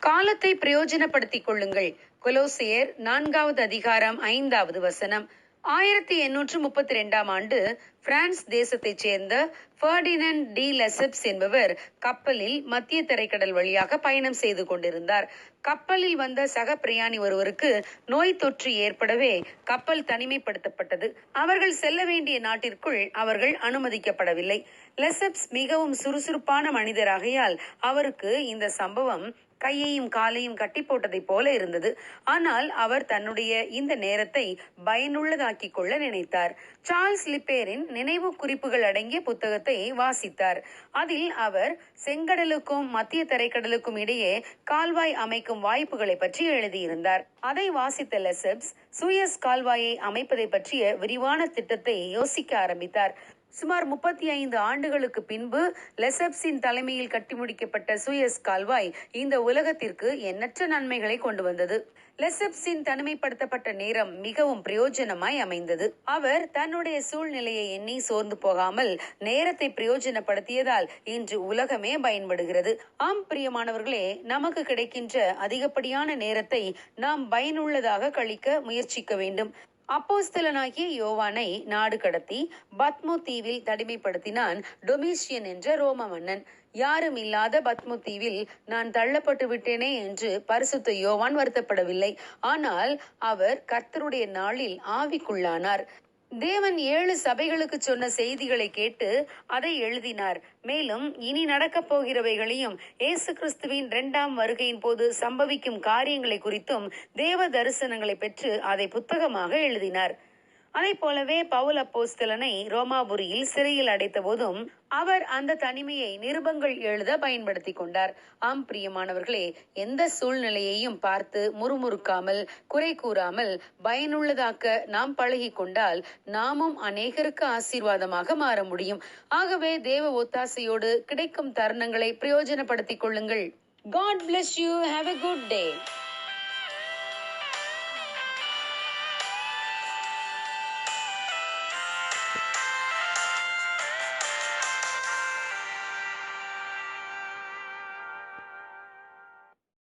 காலத்தை பிரயோஜனப்படுத்திக் கொள்ளுங்கள். கொலோசியர் நான்காவது அதிகாரம் ஐந்தாவது வசனம். ஆயிரத்தி எண்ணூற்று முப்பத்தி ரெண்டாம் ஆண்டு பிரான்ஸ் தேசத்தைச் சேர்ந்த ஃபர்டினன் டி லெசப்ஸ் என்பவர் கப்பலில் மத்திய தரைக்கடல் வழியாக பயணம் செய்து கொண்டிருந்தார். கப்பலில் வந்த சக பிரயாணி ஒருவருக்கு நோய் தொற்று ஏற்படவே கப்பல் தனிமைப்படுத்தப்பட்டது. அவர்கள் செல்ல வேண்டிய நாட்டிற்குள் அவர்கள் அனுமதிக்கப்படவில்லை. லெசப்ஸ் மிகவும் சுறுசுறுப்பான மனிதராகையால் அவருக்கு இந்த சம்பவம் கையையும் காலையும் கட்டி போட்டதைப் போல இருந்தது. ஆனால் அவர் தன்னுடைய இந்த நேரத்தை பயனுள்ளதாக்கிக் கொள்ள நினைத்தார். சார்ல்ஸ் லிப்பேரின் நினைவு குறிப்புகள் அடங்கிய புத்தகத்தை வாசித்தார். அதில் அவர் செங்கடலுக்கும் மத்திய தரைக்கடலுக்கும் இடையே கால்வாய் அமைக்கும் வாய்ப்புகளை பற்றி எழுதியிருந்தார். அதை வாசித்த லெசப்ஸ் சுயஸ் கால்வாயை அமைப்பதை பற்றிய விரிவான திட்டத்தை யோசிக்க ஆரம்பித்தார். சுமார் முப்பத்தி ஐந்து ஆண்டுகளுக்கு பின்பு லெசப்ஸின் தலைமையில் கட்டி முடிக்கப்பட்ட சுயஸ் கால்வாய் இந்த உலகத்திற்கு எண்ணற்ற நன்மைகளை கொண்டு வந்தது. லெசப்ஸின் தனிமைப்படுத்தப்பட்ட நேரம் மிகவும் பிரயோஜனமாய் அமைந்தது. அவர் தன்னுடைய சூழ்நிலையை எண்ணி சோர்ந்து போகாமல் நேரத்தை பிரயோஜனப்படுத்தியதால் இன்று உலகமே பயன்படுகிறது. ஆம் பிரியமானவர்களே நமக்கு கிடைக்கின்ற அதிகப்படியான நேரத்தை நாம் பயனுள்ளதாக கழிக்க முயற்சிக்க வேண்டும். அப்போஸ்தலனாகிய யோவானை நாடு கடத்தி பத்மு தீவில் தடிமைப்படுத்தினான் டொமிஷியன் என்ற ரோம மன்னன். யாரும் இல்லாத பத்மு தீவில் நான் தள்ளப்பட்டு விட்டேனே என்று பரிசுத்த யோவான் வருத்தப்படவில்லை. ஆனால் அவர் கர்த்தருடைய நாளில் ஆவிக்குள்ளானார். தேவன் ஏழு சபைகளுக்கு சொன்ன செய்திகளை கேட்டு அதை எழுதினார். மேலும் இனி நடக்கப் போகிறவைகளையும் இயேசு கிறிஸ்துவின் இரண்டாம் வருகையின் போது சம்பவிக்கும் காரியங்களை குறித்தும் தேவ தரிசனங்களை பெற்று அதை புத்தகமாக எழுதினார். அதை போலவே பவுல் அப்போஸ்தலனை ரோமாபுரியில் சிறையில் அடைத்த போதும் அவர் அந்த தனிமையை நிருபங்கள் எழுத பயன்படுத்தி கொண்டார். ஆம் பிரியமானவர்களே எந்த சூழ்நிலையையும் பார்த்து முறுமுறுக்காமல் குறை கூறாமல் பயனுள்ளதாக்க நாம் பழகி கொண்டால் நாமும் அநேகருக்கு ஆசீர்வாதமாக மாற முடியும். ஆகவே தேவ ஒத்தாசையோடு கிடைக்கும் தருணங்களை பிரயோஜனப்படுத்திக் கொள்ளுங்கள். God bless you have a good day